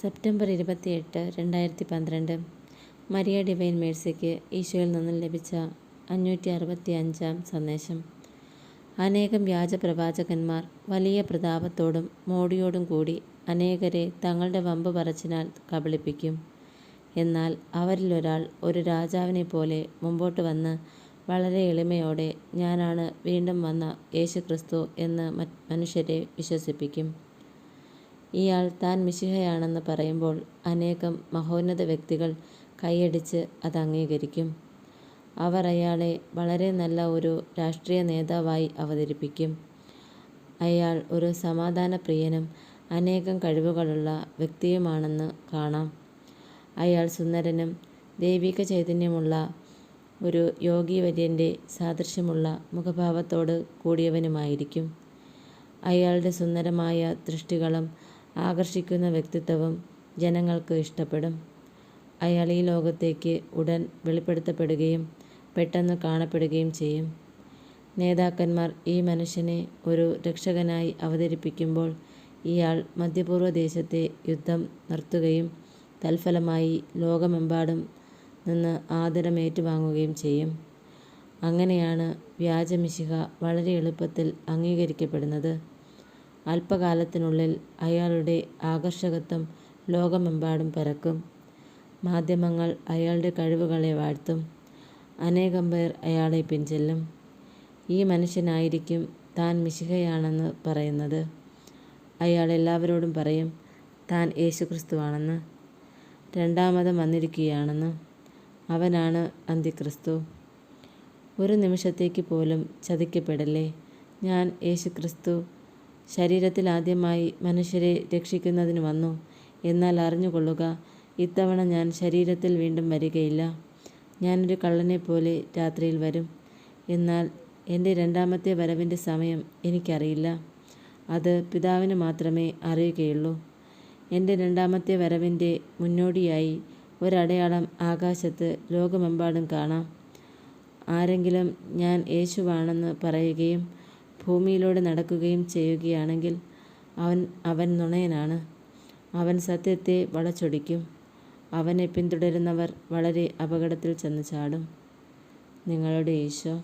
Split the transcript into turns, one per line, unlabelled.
September ഇരുപത്തിയെട്ട് രണ്ടായിരത്തി പന്ത്രണ്ട് മരിയ ഡിവൈൻ മേഴ്സിക്ക് ഈശോയിൽ നിന്നും ലഭിച്ച അഞ്ഞൂറ്റി അറുപത്തി അഞ്ചാം സന്ദേശം. അനേകം വ്യാജപ്രവാചകന്മാർ വലിയ പ്രതാപത്തോടും മോടിയോടും കൂടി അനേകരെ തങ്ങളുടെ വമ്പ് പറച്ചിനാൽ കബളിപ്പിക്കും. എന്നാൽ അവരിലൊരാൾ ഒരു രാജാവിനെ പോലെ മുമ്പോട്ട് വന്ന് വളരെ എളിമയോടെ ഞാനാണ് വീണ്ടും വന്ന യേശുക്രിസ്തു എന്ന് മനുഷ്യരെ വിശ്വസിപ്പിക്കും. ഇയാൾ താൻ മിശിഹയാണെന്ന് പറയുമ്പോൾ അനേകം മഹോന്നത വ്യക്തികൾ കൈയടിച്ച് അത് അംഗീകരിക്കും. അവർ അയാളെ വളരെ നല്ല ഒരു രാഷ്ട്രീയ നേതാവായി അവതരിപ്പിക്കും. അയാൾ ഒരു സമാധാനപ്രിയനും അനേകം കഴിവുകളുള്ള വ്യക്തിയുമാണെന്ന് കാണാം. അയാൾ സുന്ദരനും ദൈവിക ചൈതന്യമുള്ള ഒരു യോഗീവര്യന്റെ സാദൃശ്യമുള്ള മുഖഭാവത്തോട് കൂടിയവനുമായിരിക്കും. അയാളുടെ സുന്ദരമായ ദൃഷ്ടികളും ആകർഷിക്കുന്ന വ്യക്തിത്വവും ജനങ്ങൾക്ക് ഇഷ്ടപ്പെടും. അയാൾ ഈ ലോകത്തേക്ക് ഉടൻ വെളിപ്പെടുത്തപ്പെടുകയും പെട്ടെന്ന് കാണപ്പെടുകയും ചെയ്യും. നേതാക്കന്മാർ ഈ മനുഷ്യനെ ഒരു രക്ഷകനായി അവതരിപ്പിക്കുമ്പോൾ ഇയാൾ മധ്യപൂർവ ദേശത്തെ യുദ്ധം നിർത്തുകയും തൽഫലമായി ലോകമെമ്പാടും നിന്ന് ആദരം ഏറ്റുവാങ്ങുകയും ചെയ്യും. അങ്ങനെയാണ് വ്യാജമിശിഹ വളരെ എളുപ്പത്തിൽ അംഗീകരിക്കപ്പെടുന്നത്. അല്പകാലത്തിനുള്ളിൽ അയാളുടെ ആകർഷകത്വം ലോകമെമ്പാടും പരക്കും മാധ്യമങ്ങൾ അയാളുടെ കഴിവുകളെ വാഴ്ത്തും. അനേകം പേർ അയാളെ പിൻചെല്ലും. ഈ മനുഷ്യനായിരിക്കും താൻ മിശിഹയാണെന്ന് പറയുന്നത്. അയാൾ എല്ലാവരോടും പറയും താൻ യേശുക്രിസ്തുവാണെന്ന്. രണ്ടാമതും വന്നിരിക്കുകയാണെന്ന്. അവനാണ് അന്തിക്രിസ്തു. ഒരു നിമിഷത്തേക്ക് പോലും ചതിക്കപ്പെടല്ലേ? ഞാൻ യേശുക്രിസ്തു. ശരീരത്തിൽ ആദ്യമായി മനുഷ്യരെ രക്ഷിക്കുന്നതിന് വന്നു. എന്നാൽ അറിഞ്ഞുകൊള്ളുക ഇത്തവണ ഞാൻ ശരീരത്തിൽ വീണ്ടും വരികയില്ല. ഞാനൊരു കള്ളനെപ്പോലെ രാത്രിയിൽ വരും. എന്നാൽ എന്റെ രണ്ടാമത്തെ വരവിന്റെ സമയം എനിക്കറിയില്ല. അത് പിതാവിന് മാത്രമേ അറിയുകയുള്ളൂ. എന്റെ രണ്ടാമത്തെ വരവിന്റെ മുന്നോടിയായി ഒരടയാളം ആകാശത്ത് ലോകമെമ്പാടും കാണാം. ആരെങ്കിലും ഞാൻ യേശുവാണെന്ന് പറയുകയും ഭൂമിയിലൂടെ നടക്കുകയും ചെയ്യുകയാണെങ്കിൽ അവൻ അവൻ നുണയനാണ്. അവൻ സത്യത്തെ വളച്ചൊടിക്കും. അവനെ പിന്തുടരുന്നവർ വളരെ അപകടത്തിൽ ചെന്ന് ചാടും. നിങ്ങളുടെ ഈശോ